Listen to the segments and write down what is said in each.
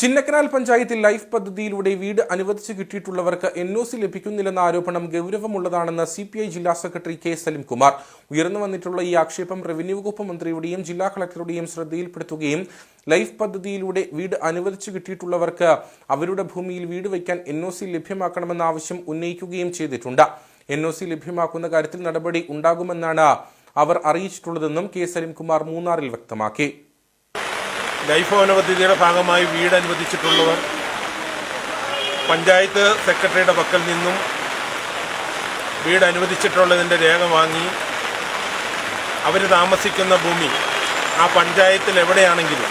ചിന്നക്കനാൽ പഞ്ചായത്തിൽ ലൈഫ് പദ്ധതിയിലൂടെ വീട് അനുവദിച്ചു കിട്ടിയിട്ടുള്ളവർക്ക് എൻ ഒ സി ലഭിക്കുന്നില്ലെന്ന ആരോപണം ഗൗരവമുള്ളതാണെന്ന് സി പി ഐ ജില്ലാ സെക്രട്ടറി കെ സലിംകുമാർ. ഉയർന്നു വന്നിട്ടുള്ള ഈ ആക്ഷേപം റവന്യൂ വകുപ്പ് മന്ത്രിയുടെയും ജില്ലാ കളക്ടറുടെയും ശ്രദ്ധയിൽപ്പെടുത്തുകയും ലൈഫ് പദ്ധതിയിലൂടെ വീട് അനുവദിച്ചു കിട്ടിയിട്ടുള്ളവർക്ക് അവരുടെ ഭൂമിയിൽ വീട് വയ്ക്കാൻ എൻ ഒ സി ലഭ്യമാക്കണമെന്ന ആവശ്യം ഉന്നയിക്കുകയും ചെയ്തിട്ടുണ്ട്. എൻ ഒ സി ലഭ്യമാക്കുന്ന കാര്യത്തിൽ നടപടി ഉണ്ടാകുമെന്നാണ് അവർ അറിയിച്ചിട്ടുള്ളതെന്നും കെ സലിംകുമാർ മൂന്നാറിൽ വ്യക്തമാക്കി. ലൈഫ് ഭവന പദ്ധതിയുടെ ഭാഗമായി വീട് അനുവദിച്ചിട്ടുള്ളവർ പഞ്ചായത്ത് സെക്രട്ടറിയുടെ പക്കൽ നിന്നും വീട് അനുവദിച്ചിട്ടുള്ളതിന്റെ രേഖ വാങ്ങി അവർ താമസിക്കുന്ന ഭൂമി ആ പഞ്ചായത്തിൽ എവിടെയാണെങ്കിലും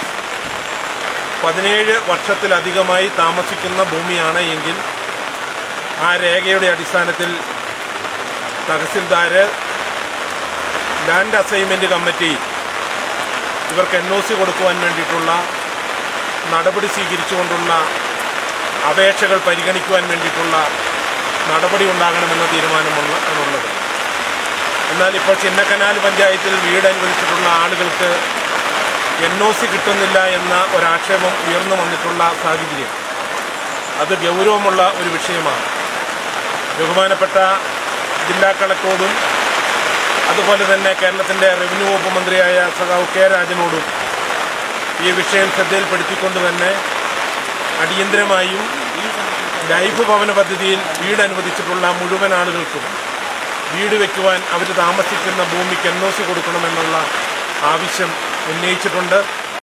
പതിനേഴ് വർഷത്തിലധികമായി താമസിക്കുന്ന ഭൂമിയാണ് എങ്കിൽ ആ രേഖയുടെ അടിസ്ഥാനത്തിൽ തഹസിൽദാർ ലാൻഡ് അസൈൻമെന്റ് കമ്മിറ്റി ഇവർക്ക് എൻ ഒ സി കൊടുക്കുവാൻ വേണ്ടിയിട്ടുള്ള നടപടി സ്വീകരിച്ചുകൊണ്ടുള്ള അപേക്ഷകൾ പരിഗണിക്കുവാൻ വേണ്ടിയിട്ടുള്ള നടപടി ഉണ്ടാകണമെന്ന തീരുമാനമുള്ള എന്നുള്ളത് എന്നാൽ ഇപ്പോൾ ചിന്നക്കനാൽ പഞ്ചായത്തിൽ വീട് അനുവദിച്ചിട്ടുള്ള ആളുകൾക്ക് എൻ ഒ സി കിട്ടുന്നില്ല എന്ന ഒരാക്ഷേപം ഉയർന്നു വന്നിട്ടുള്ള സാഹചര്യം. അത് ഗൗരവമുള്ള ഒരു വിഷയമാണ്. ബഹുമാനപ്പെട്ട ജില്ലാ കളക്ടറോടും അതുപോലെ തന്നെ കേരളത്തിന്റെ റവന്യൂ വകുപ്പ് മന്ത്രിയായ സഖാവ് കെ രാജനോടും ഈ വിഷയം ശ്രദ്ധയിൽപ്പെടുത്തിക്കൊണ്ട് തന്നെ അടിയന്തരമായും ലൈഫ് ഭവന പദ്ധതിയിൽ വീട് അനുവദിച്ചിട്ടുള്ള മുഴുവൻ ആളുകൾക്കും വീട് വയ്ക്കുവാൻ അവർ താമസിക്കുന്ന ഭൂമിക്ക് എൻ ഒ സി കൊടുക്കണമെന്നുള്ള ആവശ്യം ഉന്നയിച്ചിട്ടുണ്ട്.